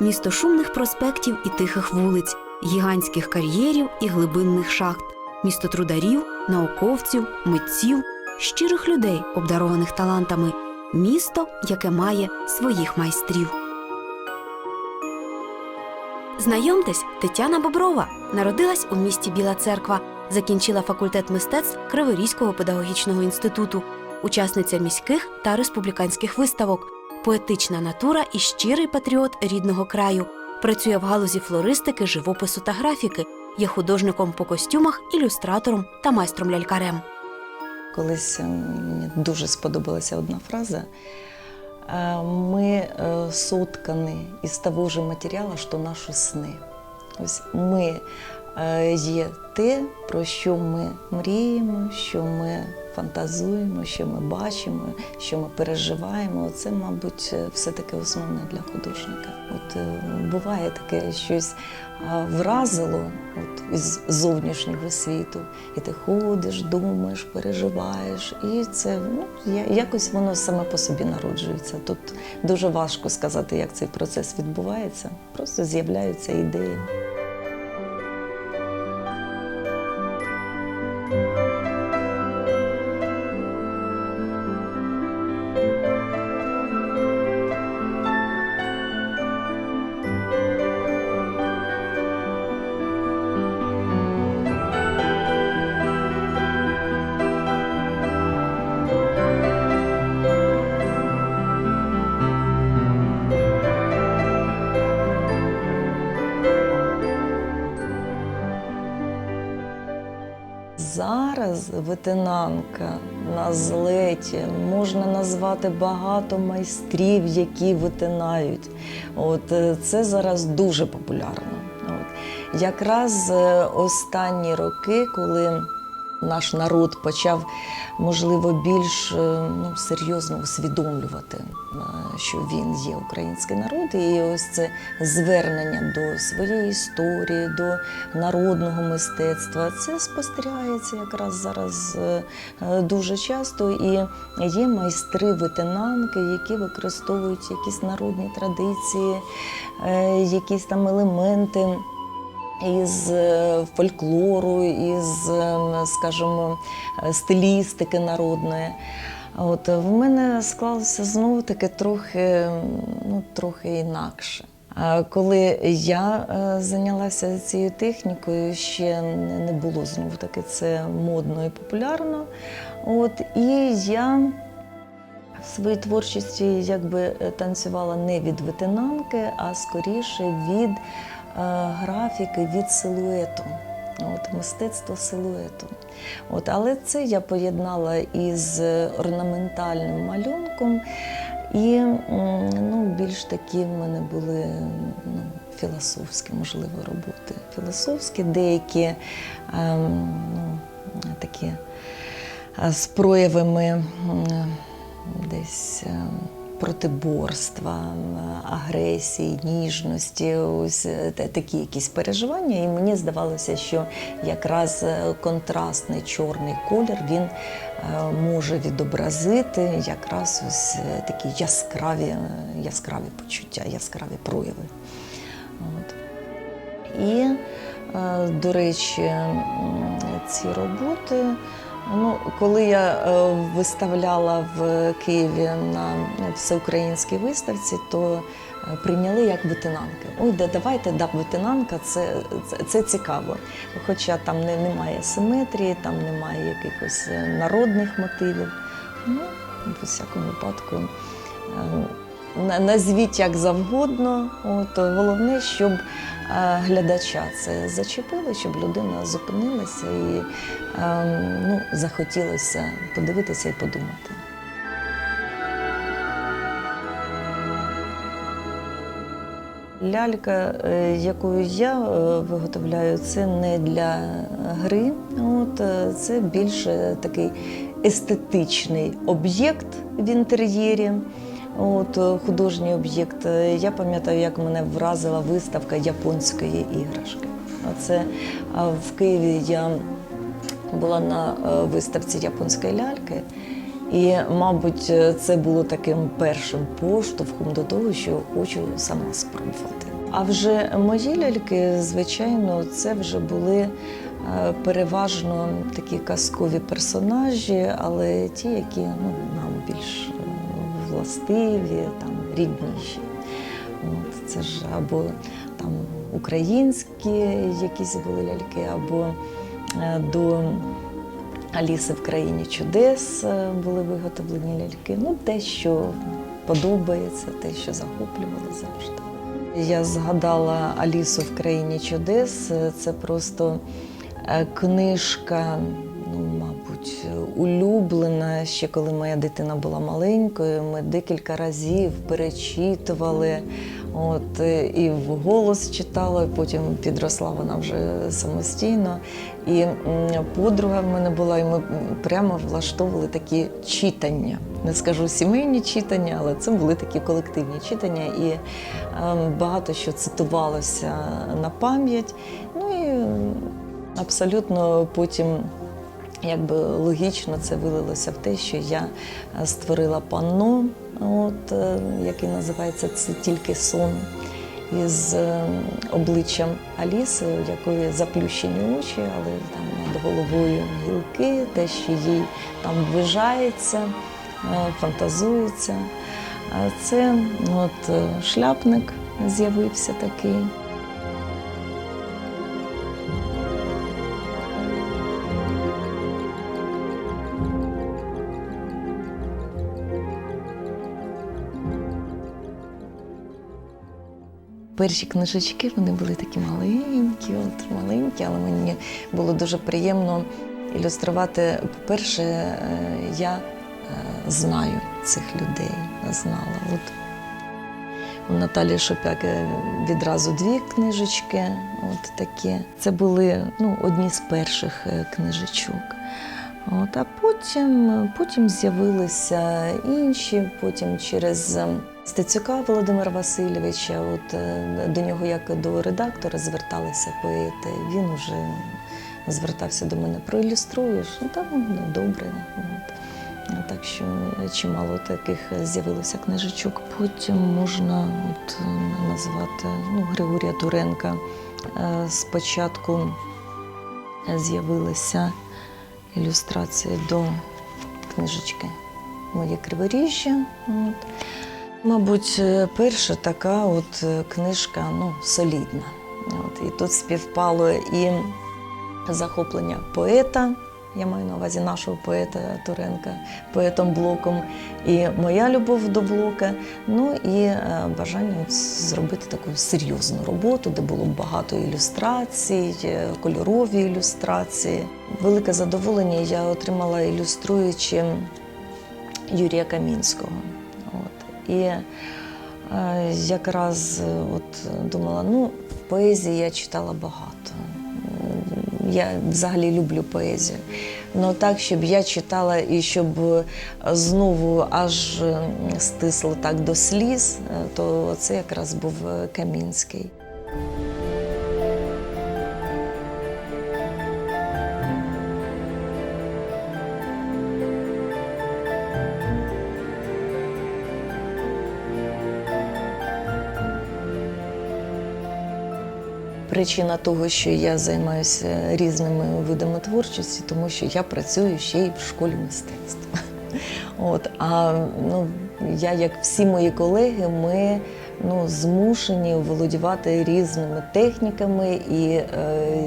місто шумних проспектів і тихих вулиць, гігантських кар'єрів і глибинних шахт, місто трударів, науковців, митців, щирих людей, обдарованих талантами, місто, яке має своїх майстрів. Знайомтесь, Тетяна Боброва народилась у місті Біла Церква, закінчила факультет мистецтв Криворізького педагогічного інституту, учасниця міських та республіканських виставок, поетична натура і щирий патріот рідного краю. Працює в галузі флористики, живопису та графіки, є художником по костюмах, ілюстратором та майстром лялькарем. Колись е, мені дуже сподобалася одна фраза. Е, Ми е, соткані із того ж матеріалу, що наші сни. Ось ми е, є те, про що ми мріємо, що ми фантазуємо, що ми бачимо, що ми переживаємо. Це, мабуть, е, все-таки основне для художника. От е, буває таке щось вразило от, із зовнішнього світу, і ти ходиш, думаєш, переживаєш, і це ну, якось воно саме по собі народжується. Тут дуже важко сказати, як цей процес відбувається. Просто з'являються ідеї. Зараз ветенанка на злеті можна назвати багато майстрів, які витинають. От е, це зараз дуже популярно. От. Якраз е, останні роки, коли наш народ почав, можливо, більш е, ну, серйозно усвідомлювати, е, що він є український народ, і ось це звернення до своєї історії, до народного мистецтва. Це спостерігається якраз зараз е, дуже часто. І є майстри витинанки, які використовують якісь народні традиції, якісь там елементи із е, фольклору, із, е, скажімо, е, стилістики народної. От в мене склалося знову таки трохи, ну, трохи інакше. Коли я зайнялася цією технікою, ще не було знову таки це модно і популярно. От, і я в своїй творчості якби танцювала не від ветенанки, а скоріше від графіки, від силуету. От, мистецтво силуету. От, але це я поєднала із орнаментальним малюнком. І ну, більш такі в мене були ну, філософські, можливо, роботи. Філософські, деякі ем, ну, такі е, з проявами десь е, протиборства, агресії, ніжності, ось е, такі якісь переживання. І мені здавалося, що якраз е, контрастний чорний колір він е, може відобразити якраз ось такі яскраві, яскраві почуття, яскраві прояви. От. І, до речі, ці роботи, ну, коли я е, виставляла в Києві на всеукраїнській виставці, то е, прийняли як ветенанки. Ой, да, давайте да, ветенанка, це, це, це цікаво. Хоча там не, немає симетрії, там немає якихось е, народних мотивів. Ну, в усякому випадку. На- Назвіть як завгодно. От, головне, щоб е, глядача це зачепило, щоб людина зупинилася і е, ну, захотілося подивитися і подумати. Лялька, е, якою я е, виготовляю, це не для гри. От, це більше такий естетичний об'єкт в інтер'єрі. От, е, художній об'єкт. Е, Я пам'ятаю, як мене вразила виставка японської іграшки. Оце в Києві я була на е, виставці японської ляльки. І, мабуть, це було таким першим поштовхом до того, що хочу сама спробувати. А вже мої ляльки, звичайно, це вже були переважно такі казкові персонажі, але ті, які ну, нам більш е, властиві, там, рідніші. От, це ж або там українські якісь були ляльки, або е, до Аліси в країні чудес е, були виготовлені ляльки. Ну, те, що подобається, те, що захоплювало завжди. Я згадала Алісу в країні чудес. Е, Це просто книжка, мабуть, улюблена ще коли моя дитина була маленькою. Ми декілька разів перечитували. От, е, і вголос читала, потім підросла вона вже самостійно. І подруга в мене була, і ми прямо влаштовували такі читання. Не скажу сімейні читання, але це були такі колективні читання, і е, багато що цитувалося на пам'ять. Ну і абсолютно потім якби логічно це вилилося в те, що я е, створила панно, от, е, яке називається Це тільки сон. Із е, обличчям Аліси, у якої заплющені очі, але там над головою гілки, те, що їй там ввижається, фантазується. А це от, шляпник з'явився такий. Перші книжечки вони були такі маленькі, от маленькі, але мені було дуже приємно ілюструвати. По-перше, е, я е, знаю цих людей, знала. От у Наталі Шопяк е, відразу дві книжечки, от такі. Це були ну, одні з перших книжечок. От, а потім, потім з'явилися інші, потім через е, Стецюка Володимира Васильовича, от, е, до нього як до редактора зверталися поети. Він вже звертався до мене, проілюструєш, ну ну, добре. От. Так що чимало таких з'явилося книжечок. Потім можна от, назвати ну, Григорія Туренка. Е, Спочатку з'явилися ілюстрації до книжечки Моє криворіжжя. От. Мабуть, е, перша така от е, книжка ну, солідна. От. І тут співпало і захоплення поета. Я маю на увазі нашого поета Туренка, поетом Блоком, і моя любов до Блока. Ну і е, бажання от зробити таку серйозну роботу, де було багато ілюстрацій, кольорові ілюстрації. Велике задоволення я отримала ілюструючи Юрія Камінського. І е, якраз е, от думала, ну, поезії я читала багато. Я взагалі люблю поезію. Ну так, щоб я читала і щоб е, знову аж стисло так до сліз, то це якраз був Камінський. Причина того, що я займаюся різними видами творчості, тому що я працюю ще й в школі мистецтва. От, а ну, я, як всі мої колеги, ми ну, змушені володівати різними техніками і е,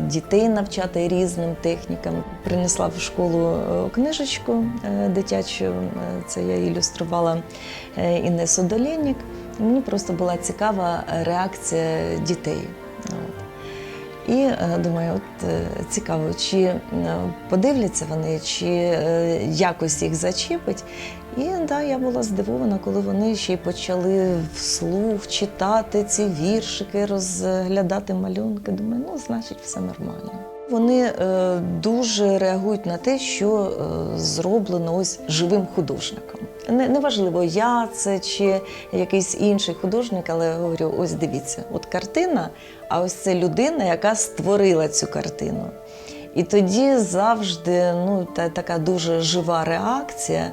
дітей навчати різним технікам. Принесла в школу е, книжечку е, дитячу, е, це я ілюструвала е, Інесу Долєнік. Мені просто була цікава реакція дітей. І е, думаю, от е, цікаво, чи е, подивляться вони, чи якось їх зачепить. І да, я була здивована, коли вони ще й почали вслух читати ці віршики, розглядати малюнки. Думаю, ну, значить, все нормально. Вони е, дуже реагують на те, що е, зроблено ось живим художником. Не, неважливо, я це чи якийсь інший художник, але я говорю: ось дивіться, от картина, а ось це людина, яка створила цю картину. І тоді завжди ну, та, така дуже жива реакція.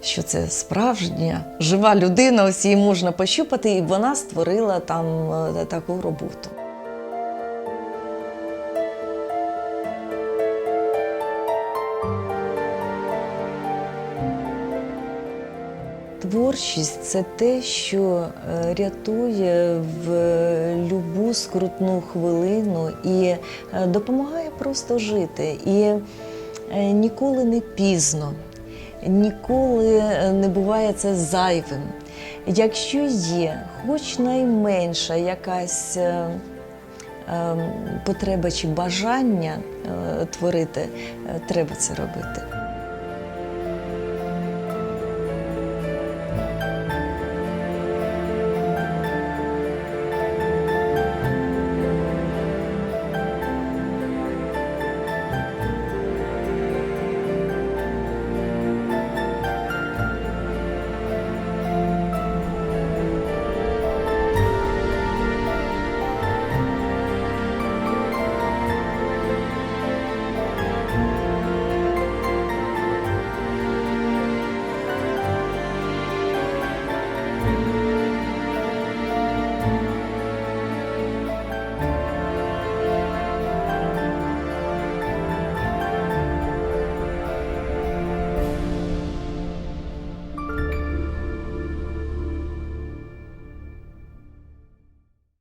що це справжня жива людина, ось її можна пощупати, і вона створила там е, таку роботу. Творчість це те, що е, рятує в любу скрутну хвилину і е, допомагає просто жити. І е, ніколи не пізно, ніколи е, не буває це зайвим. Якщо є хоч найменша якась е, е, потреба чи бажання е, творити, е, треба це робити.